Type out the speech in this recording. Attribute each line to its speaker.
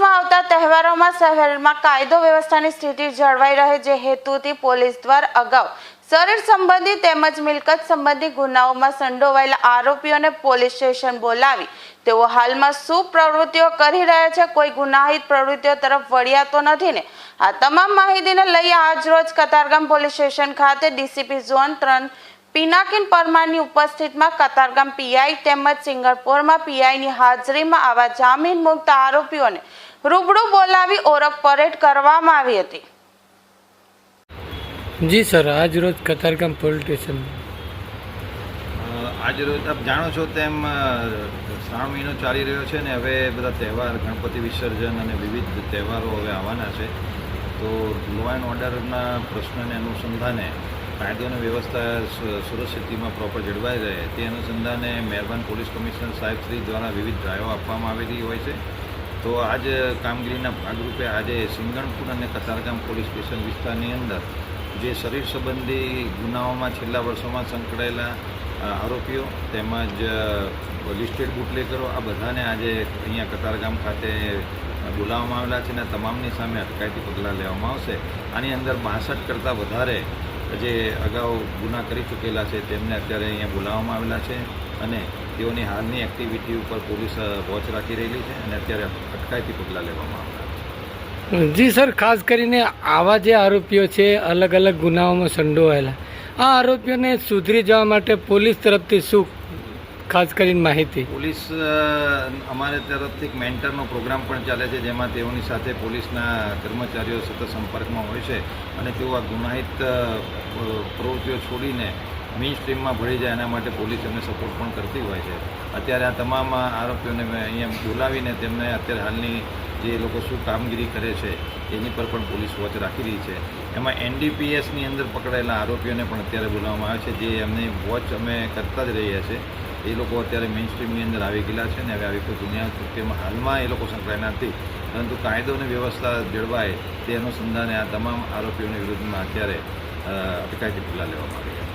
Speaker 1: ગુનાઓમાં શહેરમાં કાયદો વ્યવસ્થાની સ્થિતિ જળવાઈ રહે જે હેતુથી પોલીસ દ્વારા અગાઉ શરીર સંબંધી તેમજ મિલકત સંબંધી ગુનાઓમાં સંડોવાયેલા આરોપીઓને પોલીસ સ્ટેશન બોલાવી તેઓ હાલમાં શું પ્રવૃત્તિઓ કરી રહ્યા છે. કોઈ ગુનાહિત પ્રવૃત્તિઓ તરફ વળ્યા તો નથી ને. આ તમામ માહિતીને લઈ આજરોજ કતારગામ પોલીસ સ્ટેશન ખાતે ડીસીપી ઝોન ત્રણ પિનાકિન પરમારની ઉપસ્થિતિમાં કતારગામ પીઆઈ તેમજ સિંગરપુરમાં પીઆઈની હાજરીમાં આવા જામીન મુક્ત આરોપીઓને રૂબરૂ બોલાવી ઓળખ પરેડ કરવામાં આવી હતી.
Speaker 2: જી સર આજ રોજ કતારગામ પોલીસ સ્ટેશન.
Speaker 3: આજ રોજ આપ જાણો છો તેમ શ્રાવણ મહિનો ચાલી રહ્યો છે ને હવે બધા તહેવાર ગણપતિ વિસર્જન અને વિવિધ તહેવારો હવે આવવાના છે. તો લો એન્ડ ઓર્ડરના પ્રશ્નને અનુસંધાને કાયદો અને વ્યવસ્થા સુરત સિટીમાં પ્રોપર જળવાઈ રહે તે અનુસંધાને મહેરબાન પોલીસ કમિશનર સાહેબ શ્રી દ્વારા વિવિધ ડ્રાઈવો આપવામાં આવેલી હોય છે. તો આજ કામગીરીના ભાગરૂપે આજે સિંગણપુર અને કતારગામ પોલીસ સ્ટેશન વિસ્તારની અંદર જે શરીર સંબંધી ગુનાઓમાં છેલ્લા વર્ષોમાં સંકળાયેલા આરોપીઓ તેમજ લિસ્ટેડ બુટલેકરો આ બધાને આજે અહીંયા કતારગામ ખાતે બોલાવવામાં આવેલા છે અને તમામની સામે અટકાયતી પગલાં લેવામાં આવશે. આની અંદર બાસઠ કરતાં વધારે જે અગાઉ ગુના કરી ચૂકેલા છે, તેમને અત્યારે અહીંયા બોલાવવામાં આવેલા છે અને તેઓની હાલની એક્ટિવિટી ઉપર પોલીસ વોચ રાખી રહેલી છે અને અત્યારે અટકાયતી પગલાં લેવામાં આવેલા
Speaker 2: જી સર, ખાસ કરીને આવા જે આરોપીઓ છે અલગ અલગ ગુનાઓમાં સંડોવાયેલા. આ આરોપીઓને સુધરી જવા માટે પોલીસ તરફથી શું ખાસ કરીને માહિતી.
Speaker 3: પોલીસ અમારે તરફથી મેન્ટરનો પ્રોગ્રામ પણ ચાલે છે, જેમાં તેઓની સાથે પોલીસના કર્મચારીઓ સતત સંપર્કમાં હોય છે અને તેઓ આ ગુનાહિત પ્રવૃત્તિઓ છોડીને મેઇન સ્ટ્રીમમાં ભળી જાય, એના માટે પોલીસ એમને સપોર્ટ પણ કરતી હોય છે. અત્યારે આ તમામ આરોપીઓને મેં અહીંયા બોલાવીને તેમને અત્યારે હાલની જે લોકો શું કામગીરી કરે છે, એની પર પણ પોલીસ વોચ રાખી રહી છે. એમાં એનડીપીએસની અંદર પકડાયેલા આરોપીઓને પણ અત્યારે બોલાવવામાં આવે છે, જે એમની વોચ અમે કરતા જ રહ્યા છીએ. એ લોકો અત્યારે મેઇન સ્ટ્રીમની અંદર આવી ગયેલા છે ને હવે આવી કોઈ દુનિયા કૃત્યમાં હાલમાં એ લોકો સંકળાયેલા નથી. પરંતુ કાયદો અને વ્યવસ્થા જળવાય તે અનુસંધાને આ તમામ આરોપીઓની વિરુદ્ધમાં અત્યારે અટકાયતી પગલાં લેવામાં આવી છે.